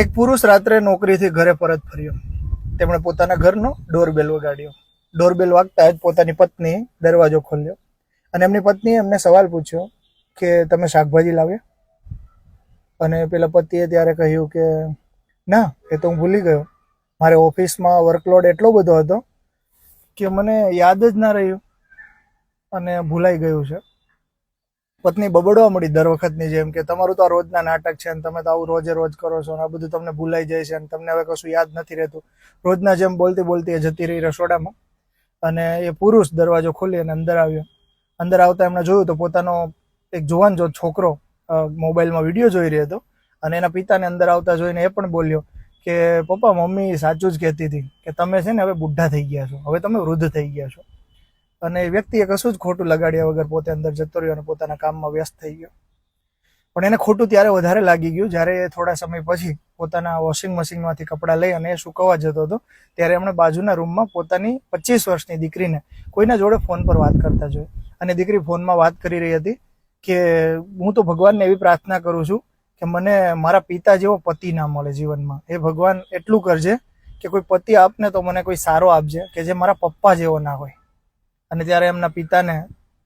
એક પુરુષ રાત્રે નોકરીથી ઘરે પરત ફર્યો. તેમણે પોતાના ઘરનો ડોરબેલ વગાડ્યો. ડોરબેલ વાગતા જ પોતાની પત્ની દરવાજો ખોલ્યો અને એમની પત્નીએ એમને સવાલ પૂછ્યો કે, તમે શાકભાજી લાવ્યા? અને પેલા પતિએ ત્યારે કહ્યું કે, ના, એ તો હું ભૂલી ગયો. મારે ઓફિસમાં વર્કલોડ એટલો બધો હતો કે મને યાદ જ ના રહ્યું અને ભૂલાઈ ગયું છે. પત્ની બબડવા મળી દર વખતની જેમ કે તમારું તો આ રોજના નાટક છે અને તમે તો આવું રોજે રોજ કરો છો અને આ બધું તમને ભૂલાઈ જાય છે અને તમને હવે કશું યાદ નથી રહેતું. રોજના જેમ બોલતી બોલતી એ જતી રહી રસોડામાં અને એ પુરુષ દરવાજો ખોલી અને અંદર આવ્યો. અંદર આવતા એમણે જોયું તો પોતાનો એક જુવાન જો છોકરો મોબાઈલમાં વીડિયો જોઈ રહ્યો હતો અને એના પિતાને અંદર આવતા જોઈને એ પણ બોલ્યો કે પપ્પા મમ્મી સાચું જ કહેતી હતી કે તમે છે ને હવે બુઢા થઈ ગયા છો, હવે તમે વૃદ્ધ થઈ ગયા છો. અને એ વ્યક્તિએ કશું જ ખોટું લગાડ્યા વગર પોતે અંદર જતો રહ્યો અને પોતાના કામમાં વ્યસ્ત થઈ ગયો. પણ એને ખોટું ત્યારે વધારે લાગી ગયું જ્યારે એ થોડા સમય પછી પોતાના વોશિંગ મશીનમાંથી કપડાં લઈ અને એ સુકવવા જતો હતો, ત્યારે એમણે બાજુના રૂમમાં પોતાની પચીસ વર્ષની દીકરીને કોઈના જોડે ફોન પર વાત કરતા જોઈ. અને દીકરી ફોનમાં વાત કરી રહી હતી કે હું તો ભગવાનને એવી પ્રાર્થના કરું છું કે મને મારા પિતા જેવો પતિ ના મળે જીવનમાં. એ ભગવાન, એટલું કરજે કે કોઈ પતિ આપને તો મને કોઈ સારો આપજે કે જે મારા પપ્પા જેવો ના હોય. અને ત્યારે એમના પિતાને,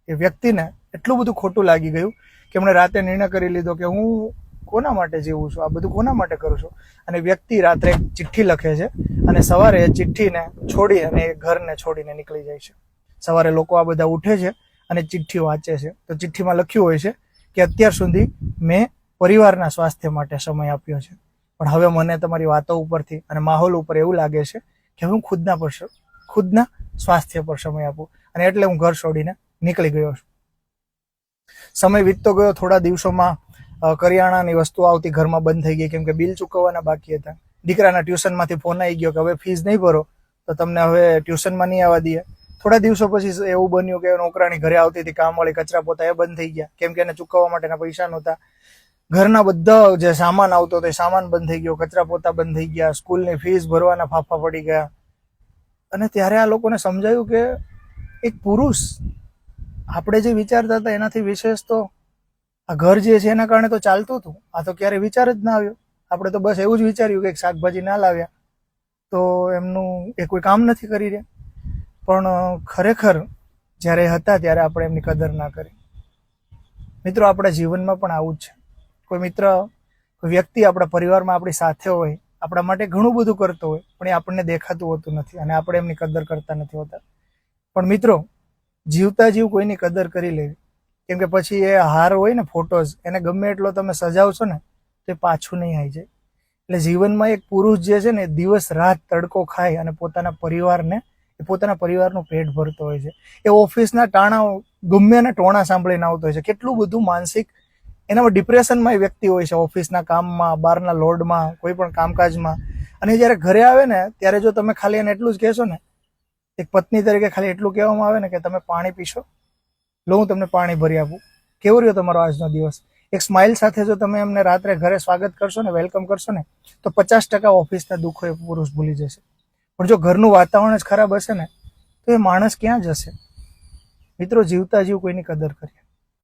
એ વ્યક્તિને એટલું બધું ખોટું લાગી ગયું કે એમણે રાતે નિર્ણય કરી લીધો કે હું કોના માટે જીવું છું? આ બધું કોના માટે કરું છું? અને વ્યક્તિ રાત્રે ચિઠ્ઠી લખે છે અને સવારે એ ચિઠ્ઠીને છોડી અને એ ઘરને છોડીને નીકળી જાય છે. સવારે લોકો આ બધા ઉઠે છે અને ચિઠ્ઠી વાંચે છે. તો ચિઠ્ઠીમાં લખ્યું હોય છે કે અત્યાર સુધી મેં પરિવારના સ્વાસ્થ્ય માટે સમય આપ્યો છે. પણ હવે મને તમારી વાતો ઉપરથી અને માહોલ ઉપર એવું લાગે છે કે હું ખુદના પર ખુદના સ્વાસ્થ્ય પર સમય આપું. અને એટલે હું ઘર છોડીને નીકળી ગયો છું. સમય વીતતો ગયો, થોડા દિવસોમાં કરિયાણાની વસ્તુ આવતી ઘરમાં બંધ થઈ ગઈ કેમ કે બિલ ચૂકવવાના બાકી હતા. દીકરાના ટ્યુશનમાંથી ફોન આવી ગયો કે હવે ફીસ નહીં ભરો, તો તમને હવે ટ્યુશનમાં નહીં આવવા દઈએ. થોડા દિવસો પછી એવું બન્યું કે નોકરાણી ઘરે આવતી હતી કામવાળી કચરા પોતા એ બંધ થઈ ગયા કેમ કે એને ચૂકવવા માટેના પૈસા નહોતા. ઘરના બધા જે સામાન આવતો હતો એ સામાન બંધ થઈ ગયો, કચરા પોતા બંધ થઈ ગયા, સ્કૂલની ફીસ ભરવાના ફાફા પડી ગયા. અને ત્યારે આ લોકોને સમજાયું કે એક પુરુષ આપણે જે વિચારતા હતા એનાથી વિશેષ તો આ ઘર જે છે એના કારણે તો ચાલતું હતું. આ તો ક્યારે વિચાર જ ના આવ્યો. આપણે તો બસ એવું જ વિચાર્યું કે શાકભાજી ના લાવ્યા. તો એમનું એ કોઈ કામ નથી કરી રહ્યા. પણ ખરેખર જ્યારે હતા ત્યારે આપણે એમની કદર ના કરી. મિત્રો, આપણા જીવનમાં પણ આવું જ છે. કોઈ મિત્ર, કોઈ વ્યક્તિ આપણા પરિવારમાં આપણી સાથે હોય, આપણા માટે ઘણું બધું કરતો હોય, પણ એ આપણને દેખાતું હોતું નથી અને આપણે એમની કદર કરતા નથી હોતા. પણ મિત્રો, જીવતા જીવ કોઈની કદર કરી લેવી. કેમ કે પછી એ હાર હોય ને ફોટોઝ એને ગમે એટલો તમે સજાવશો ને, તો એ પાછું નહીં આવી જાય. એટલે જીવનમાં એક પુરુષ જે છે ને દિવસ રાત તડકો ખાય અને પોતાના પરિવારને, એ પોતાના પરિવારનું પેટ ભરતો હોય છે. એ ઓફિસના ટાણા ગમે એના ટોણા સાંભળીને આવતો હોય છે. કેટલું બધું માનસિક, એનામાં ડિપ્રેશનમાં એ વ્યક્તિ હોય છે. ઓફિસના કામમાં, બહારના લોડમાં, કોઈ પણ કામકાજમાં. અને જ્યારે ઘરે આવે ને, ત્યારે જો તમે ખાલી એને એટલું જ કહેશો ને એક પત્ની તરીકે ખાલી એટલું કહેવામાં આવે ને કે તમે પાણી પીશો. લો, હું તમને પાણી ભરી આપું. કેવો રહ્યો તમારો આજનો દિવસ? એક સ્માઇલ સાથે જો તમે એમને રાત્રે ઘરે સ્વાગત કરશો ને વેલકમ કરશો ને, તો પચાસ ટકા ઓફિસના દુઃખો એ પુરુષ ભૂલી જશે. પણ જો ઘરનું વાતાવરણ જ ખરાબ હશે ને, તો એ માણસ ક્યાં જશે? મિત્રો, જીવતા જીવ કોઈની કદર કરીએ.